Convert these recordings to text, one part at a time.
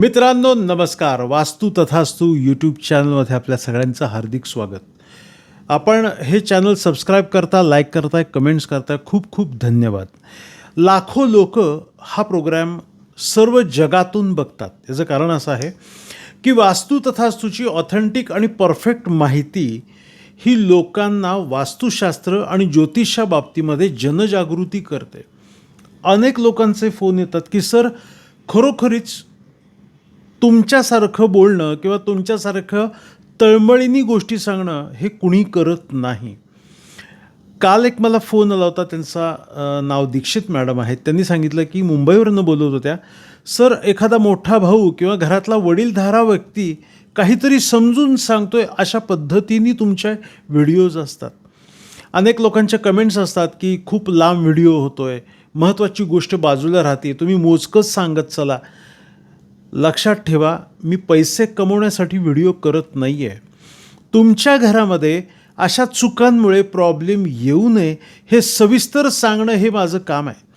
मित्रांनो नमस्कार. वास्तू तथास्तू यूट्यूब चॅनलमध्ये आपल्या सगळ्यांचं हार्दिक स्वागत. आपण हे चॅनल सबस्क्राईब करता लाईक करताय कमेंट्स करताय खूप खूप धन्यवाद. लाखो लोक हा प्रोग्रॅम सर्व जगातून बघतात. याचं कारण असं आहे की वास्तू तथास्तूची ऑथेंटिक आणि परफेक्ट माहिती ही लोकांना वास्तुशास्त्र आणि ज्योतिषा बाबतीमध्ये जनजागृती करते. अनेक लोकांचे फोन येतात की सर खरोखरीच तुमच्यासारखं बोलणं किंवा तुमच्यासारखं तळमळीनी गोष्टी सांगणं हे कुणी करत नाही. काल एक मला फोन आला होता त्यांचा नाव दीक्षित मॅडम आहेत. त्यांनी सांगितलं की मुंबईवरनं बोलत होत्या सर एखादा मोठा भाऊ किंवा घरातला वडीलधारा व्यक्ती काहीतरी समजून सांगतोय अशा पद्धतीने तुमच्या व्हिडिओज असतात. अनेक लोकांच्या कमेंट्स असतात की खूप लांब व्हिडिओ होतोय महत्त्वाची गोष्ट बाजूला राहते तुम्ही मोजकंच सांगत चला. लक्षात ठेवा मी पैसे कमवण्यासाठी व्हिडिओ करत नाही आहे तुमच्या घरामध्ये अशा चुकांमुळे प्रॉब्लेम येऊ नये हे सविस्तर सांगणं हे माझं काम आहे.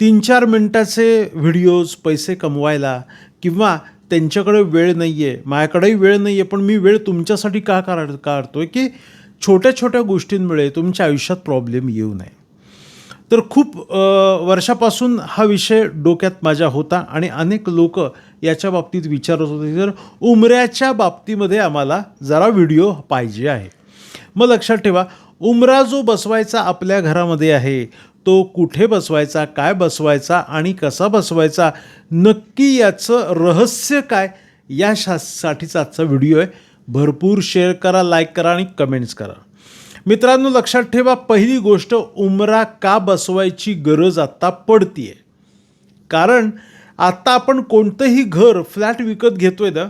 तीन चार मिनटाचे व्हिडिओज पैसे कमवायला किंवा त्यांच्याकडे वेळ नाही आहे माझ्याकडेही वेळ नाही आहे पण मी वेळ तुमच्यासाठी का काढ काढतो आहे की छोट्या छोट्या गोष्टींमुळे तुमच्या आयुष्यात प्रॉब्लेम येऊ नये. तर खूप वर्षापासून हा विषय डोक्यात माझ्या होता आणि अनेक लोक याच्या बाबतीत विचारत होते तर उमऱ्याच्या बाबतीमध्ये आम्हाला जरा व्हिडिओ पाहिजे आहे. मग लक्षात ठेवा उमरा जो बसवायचा आपल्या घरामध्ये आहे तो कुठे बसवायचा काय बसवायचा आणि कसा बसवायचा नक्की याचं रहस्य काय या शासाठीचा आजचा व्हिडिओ आहे. भरपूर शेअर करा लाईक करा आणि कमेंट्स करा. मित्रांनो लक्षात ठेवा पहिली गोष्ट उमरा का बसवायची गरज आत्ता पडतीये. कारण आत्ता आपण कोणतंही घर फ्लॅट विकत घेतोय ना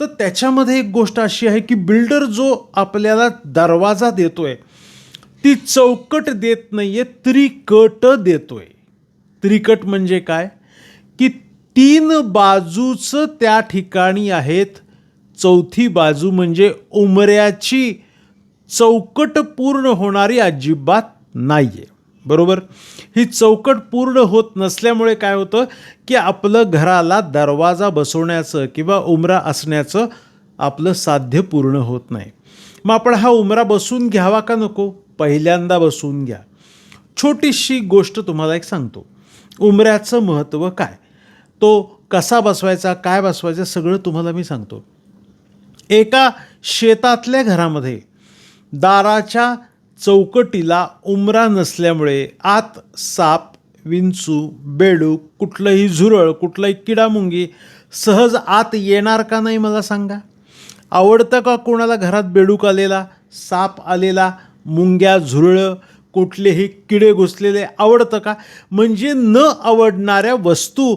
तर त्याच्यामध्ये एक गोष्ट अशी आहे की बिल्डर जो आपल्याला दरवाजा देतोय ती चौकट देत नाहीये त्रिकट देतोय. त्रिकट म्हणजे काय? की तीन बाजूचं त्या ठिकाणी आहेत चौथी बाजू म्हणजे उमऱ्याची चौकट पूर्ण होणारी अजिबात नाही आहे बरोबर? ही चौकट पूर्ण होत नसल्यामुळे काय होतं की आपलं घराला दरवाजा बसवण्याचं किंवा उमरा असण्याचं आपलं साध्य पूर्ण होत नाही. मग आपण हा उमरा बसून घ्यावा का नको? पहिल्यांदा बसून घ्या. छोटीशी गोष्ट तुम्हाला एक सांगतो. उमऱ्याचं महत्त्व काय? तो कसा बसवायचा काय बसवायचं सगळं तुम्हाला मी सांगतो. एका शेतातल्या घरामध्ये दाराच्या चौकटीला उमरा नसल्यामुळे आत साप विंचू बेडूक कुठलंही झुरळ कुठलंही किडामुंगी सहज आत येणार का नाही मला सांगा? आवडतं का कोणाला घरात बेडूक आलेला साप आलेला मुंग्या झुरळं कुठलेही किडे घुसलेले आवडतं का? म्हणजे न आवडणाऱ्या वस्तू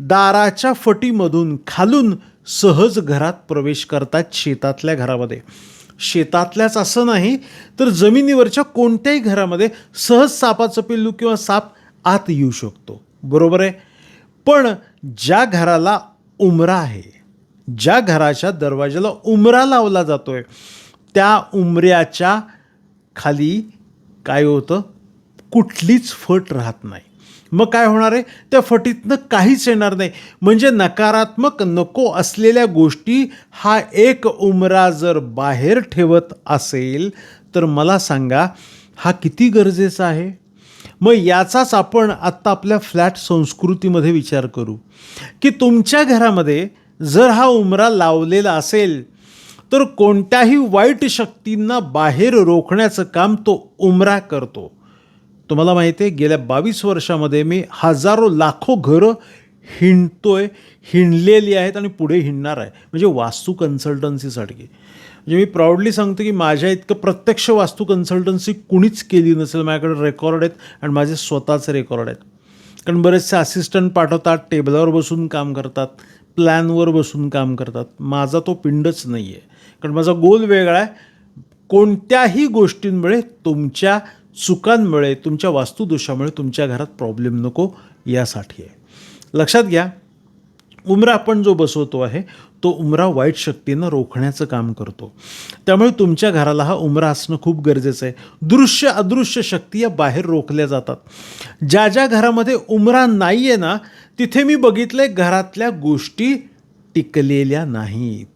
दाराच्या फटीमधून खालून सहज घरात प्रवेश करतात शेतातल्या घरामध्ये. शेतातल्याच असं नाही तर जमिनीवरच्या कोणत्याही घरामध्ये सहज सापाचं पिल्लू किंवा साप आत येऊ शकतो. बरोबर आहे? पण ज्या घराला उमरा आहे ज्या घराच्या दरवाजाला उमरा लावला जातो आहे त्या उमऱ्याच्या खाली काय होतं? कुठलीच फट राहत नाही. मग काय होणार आहे? त्या फटीतनं काहीच येणार नाही. म्हणजे नकारात्मक नको असलेल्या गोष्टी हा एक उमरा जर बाहेर ठेवत असेल तर मला सांगा हा किती गरजेचा आहे? मग याचाच आपण आत्ता आपल्या फ्लॅट संस्कृतीमध्ये विचार करू. की तुमच्या घरामध्ये जर हा उमरा लावलेला असेल तर कोणत्याही वाईट शक्तींना बाहेर रोखण्याचं काम तो उमरा करतो. तुम्हाला माहिती आहे गेल्या बावीस वर्षामध्ये मी हजारो लाखो घरं हिंडतोय हिंडलेली आहेत आणि पुढे हिंडणार आहे. म्हणजे वास्तू कन्सल्टन्सीसाठी म्हणजे मी प्राऊडली सांगतो की माझ्या इतकं प्रत्यक्ष वास्तू कन्सल्टन्सी कुणीच केली नसेल. माझ्याकडे रेकॉर्ड आहेत आणि माझे स्वतःचे रेकॉर्ड आहेत. कारण बरेचसे असिस्टंट पाठवतात टेबलावर बसून काम करतात प्लॅनवर बसून काम करतात. माझा तो पिंडच नाही आहे कारण माझा गोल वेगळा आहे. कोणत्याही गोष्टींमुळे तुमच्या चुकांमुळे तुमच्या वास्तुदोषामुळे तुमच्या घरात प्रॉब्लेम नको यासाठी आहे. लक्षात घ्या उमरा आपण जो बसवतो आहे तो उमरा वाईट शक्तींना रोखण्याचं काम करतो. त्यामुळे तुमच्या घराला हा उमरा असणं खूप गरजेचं आहे. दृश्य अदृश्य शक्ती या बाहेर रोखल्या जातात. ज्या ज्या घरामध्ये उमरा नाही आहे ना तिथे मी बघितलं आहे घरातल्या गोष्टी टिकलेल्या नाहीत.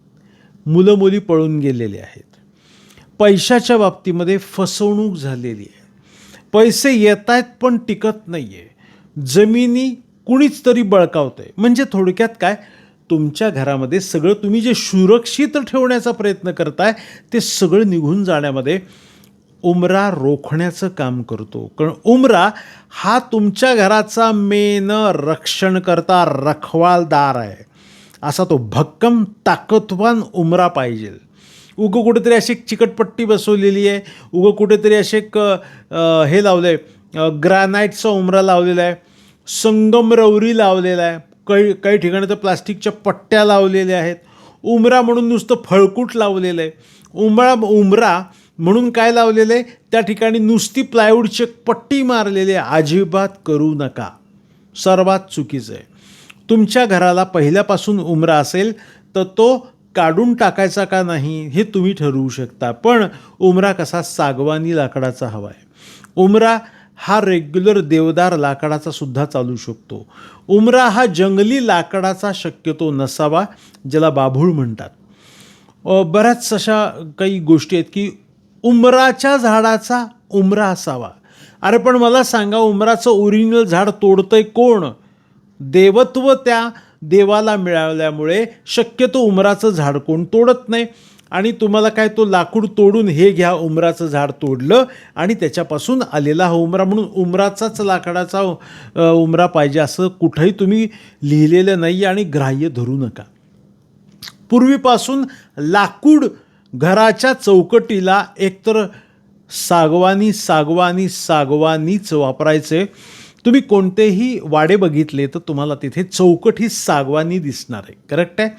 मुलं मुली पळून गेलेले आहेत. पैशाच्या बाबतीमध्ये फसवणूक झालेली आहे. पैसे येत आहेत पण टिकत नाही आहे जमिनी कुणीच तरी बळकावतंय. म्हणजे थोडक्यात काय? तुमच्या घरामध्ये सगळं तुम्ही जे सुरक्षित ठेवण्याचा प्रयत्न करताय ते सगळं निघून जाण्यामध्ये उमरा रोखण्याचं काम करतो. कारण उमरा हा तुमच्या घराचा मेन रक्षण करता रखवालदार आहे. असा तो भक्कम ताकदवान उमरा पाहिजे. उगं कुठेतरी अशी एक चिकटपट्टी बसवलेली आहे. उगं कुठेतरी असे एक हे लावलं आहे ग्रॅनाईटचा उमरा लावलेला आहे. संगमरवरी लावलेला आहे. काही काही ठिकाणी तर प्लास्टिकच्या पट्ट्या लावलेल्या आहेत. उमरा म्हणून नुसतं फळकूट लावलेलं आहे. उमरा उमरा म्हणून काय लावलेलं आहे? त्या ठिकाणी नुसती प्लायवूडची एक पट्टी मारलेली आहे. अजिबात करू नका. सर्वात चुकीचं आहे. तुमच्या घराला पहिल्यापासून उमरा असेल तर तो काढून टाकायचा का नाही हे तुम्ही ठरवू शकता. पण उमरा कसा सागवानी लाकडाचा हवा आहे. उमरा हा रेग्युलर देवदार लाकडाचा सुद्धा चालू शकतो. उमरा हा जंगली लाकडाचा शक्यतो नसावा ज्याला बाभूळ म्हणतात. बऱ्याच अशा काही गोष्टी आहेत की उमराच्या झाडाचा उमरा असावा. अरे पण मला सांगा उमराचं ओरिजिनल झाड तोडतंय कोण? देवत्व त्या देवाला मिळाल्यामुळे शक्यतो उमराचं झाड कोण तोडत नाही. आणि तुम्हाला काय तो लाकूड तोडून हे घ्या उमराचं झाड तोडलं आणि त्याच्यापासून आलेला हा उमरा. म्हणून उमराचाच लाकडाचा उमरा पाहिजे असं कुठंही तुम्ही लिहिलेलं नाही आणि ग्राह्य धरू नका. पूर्वीपासून लाकूड घराच्या चौकटीला एकतर सागवानी सागवानी सागवानीच वापरायचे. तुम्ही कोणतेही वाडे बघितले तर तुम्हाला तिथे चौकट ही सागवानी दिसणार आहे. करेक्ट आहे?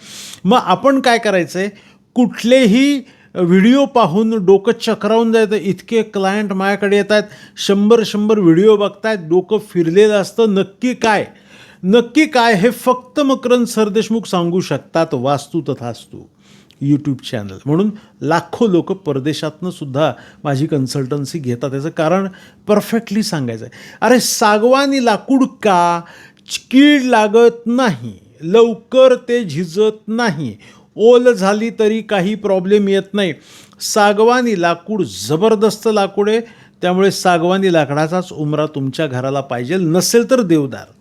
मग आपण काय करायचं आहे कुठलेही व्हिडिओ पाहून डोकं चक्रावून जायचं. इतके क्लायंट माझ्याकडे येत आहेत. शंभर शंभर व्हिडिओ बघतायत. डोकं फिरलेलं असतं. नक्की काय? नक्की काय? हे फक्त मकरंद सरदेशमुख सांगू शकतात वास्तू तथास्तू यूट्यूब चॅनल म्हणून लाखो लोक परदेशातनं सुद्धा माझी कन्सल्टन्सी घेतात. त्याचं कारण परफेक्टली सांगायचं आहे अरे सागवानी लाकूड का? कीड लागत नाही. लवकर ते झिजत नाही. ओल झाली तरी काही प्रॉब्लेम येत नाही. सागवानी लाकूड जबरदस्त लाकूड आहे. त्यामुळे सागवानी लाकडाचाच उमरा तुमच्या घराला पाहिजे. नसेल तर देवदार.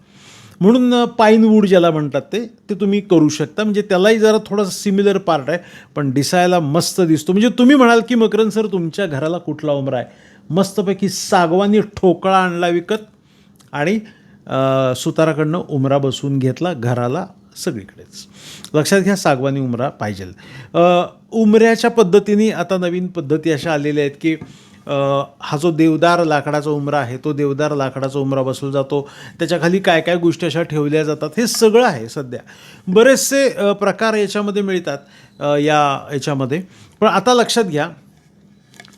म्हणून पाईनवूड ज्याला म्हणतात ते ते तुम्ही करू शकता. म्हणजे त्यालाही जरा थोडासा सिमिलर पार्ट आहे. पण दिसायला मस्त दिसतो. म्हणजे तुम्ही म्हणाल की मकरन सर तुमच्या घराला कुठला उमरा आहे? मस्तपैकी सागवानी ठोकळा आणला विकत आणि सुताराकडनं उमरा बसवून घेतला घराला सगळीकडेच. लक्षात घ्या सागवानी उमरा पाहिजे. उमऱ्याच्या पद्धतीने आता नवीन पद्धती अशा आलेल्या आहेत की हा जो देवदार लाकडाचा उमरा आहे तो देवदार लाकडाचा उमरा बसवला जातो. त्याच्याखाली काय काय गोष्टी अशा ठेवल्या जातात हे सगळं आहे सध्या. बरेचसे प्रकार याच्यामध्ये मिळतात या याच्यामध्ये. पण आता लक्षात घ्या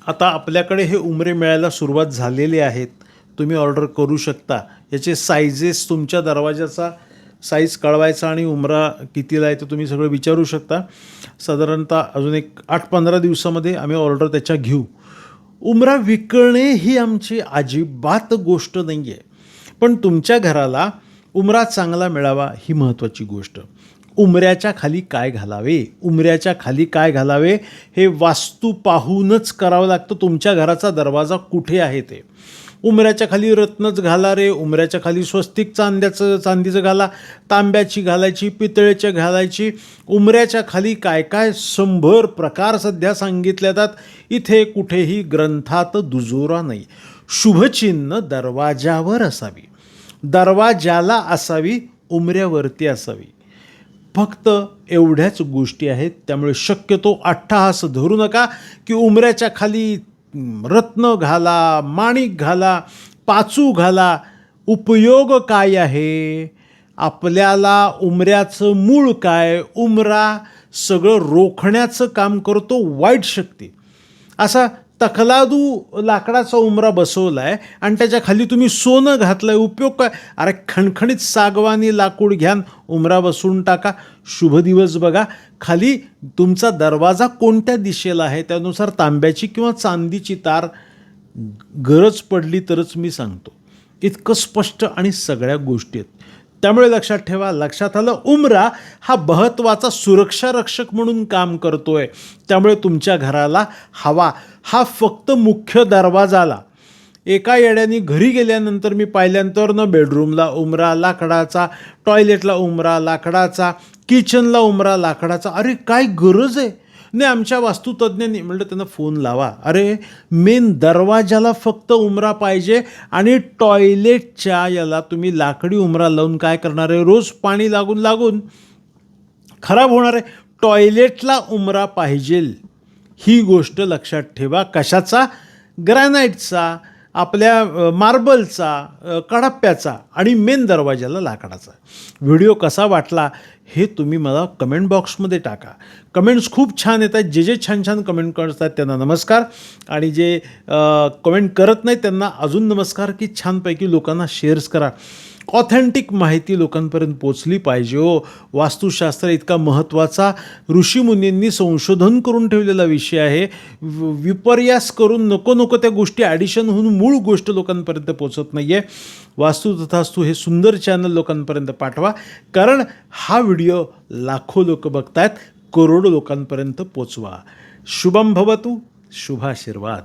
आता आपल्याकडे हे उमरे मिळायला सुरुवात झालेली आहेत. तुम्ही ऑर्डर करू शकता. याचे सायझेस तुमच्या दरवाजाचा साईज कळवायचा आणि उमरा कितीला आहे ते तुम्ही सगळं विचारू शकता. साधारणतः अजून एक आठ पंधरा दिवसामध्ये आम्ही ऑर्डर त्याच्या घेऊ. उमरा विकणे ही आमची अजिबात गोष्ट नाही आहे पण तुमच्या घराला उमरा चांगला मिळावा ही महत्त्वाची गोष्ट. उमऱ्याच्या खाली काय घालावे? उमऱ्याच्या खाली काय घालावे? हे वास्तू पाहूनच करावं लागतं. तुमच्या घराचा दरवाजा कुठे आहे ते? उमऱ्याच्या खाली रत्नच घाला रे. उमऱ्याच्या खाली स्वस्तिक चांद्याचं चांदीचं घाला. तांब्याची घालायची पितळेच्या घालायची. उमऱ्याच्या खाली काय काय? शंभर प्रकार सध्या सांगितले जातात. इथे कुठेही ग्रंथात दुजोरा नाही. शुभचिन्ह दरवाजावर असावी. दरवाजाला असावी उमऱ्यावरती असावी. फक्त एवढ्याच गोष्टी आहेत त्यामुळे शक्यतो अट्टहास धरू नका की उमऱ्याच्या खाली रत्न घाला माणिक घाला पाचू घाला. उपयोग काय आहे? आपल्याला उमऱ्याचं मूळ काय? उमरा सगळं रोखण्याचं काम करतो वाईट शक्ती. असा तखलादू लाकडाचा उमरा बसवला आहे आणि त्याच्याखाली तुम्ही सोनं घातलं आहे उपयोग काय? अरे खणखणीत सागवानी लाकूड घ्यान उमरा बसवून टाका. शुभ दिवस बघा. खाली तुमचा दरवाजा कोणत्या दिशेला आहे? त्यानुसार तांब्याची किंवा चांदीची तार गरज पडली तरच मी सांगतो. इतकं स्पष्ट आणि सगळ्या गोष्टी आहेत. त्यामुळे लक्षात ठेवा लक्षात आलं उमरा हा महत्त्वाचा सुरक्षा रक्षक म्हणून काम करतोय. त्यामुळे तुमच्या घराला हवा. हा फक्त मुख्य दरवाजाला. एका येड्याने घरी गेल्यानंतर मी पाहिल्यानंतर न बेडरूमला उमरा लाकडाचा टॉयलेटला उमरा लाकडाचा किचनला उमरा लाकडाचा. अरे काय गरज आहे? नाही आमच्या वास्तुतज्ञांनी म्हणलं त्यांना फोन लावा. अरे मेन दरवाजाला फक्त उमरा पाहिजे आणि टॉयलेटच्या याला तुम्ही लाकडी उमरा लावून काय करणार आहे? रोज पाणी लागून लागून. खराब होणार आहे. टॉयलेटला उमरा पाहिजे. ही गोष्ट लक्षात ठेवा. कशाचा? ग्रॅनाईटचा आपल्या मार्बलचा कडाप्प्याचा कडाप्याचा आणि मेन दरवाजाला लाकडाचा. व्हिडिओ कसा वाटला हे तुम्ही मला कमेंट बॉक्समध्ये टाका. कमेंट्स खूप छान येत आहेत. जे जे छान छान कमेंट करतात त्यांना नमस्कार. आणि जे कमेंट करत नाही त्यांना अजून नमस्कार की छानपैकी लोकांना शेअर्स करा. ऑथेंटिक माहिती लोकांपर्यंत पोचली पाहिजे हो. वास्तुशास्त्र इतका महत्त्वाचा ऋषीमुनींनी संशोधन करून ठेवलेला विषय आहे. विपर्यास करून नको नको त्या गोष्टी ॲडिशन होऊन मूळ गोष्ट लोकांपर्यंत पोचत नाही आहे वास्तू तथास्तू हे सुंदर चॅनल लोकांपर्यंत पाठवा. कारण हा व्हिडिओ लाखो लोक बघतायत. करोडो लोकांपर्यंत पोचवा. शुभम भवतू. शुभाशीर्वाद.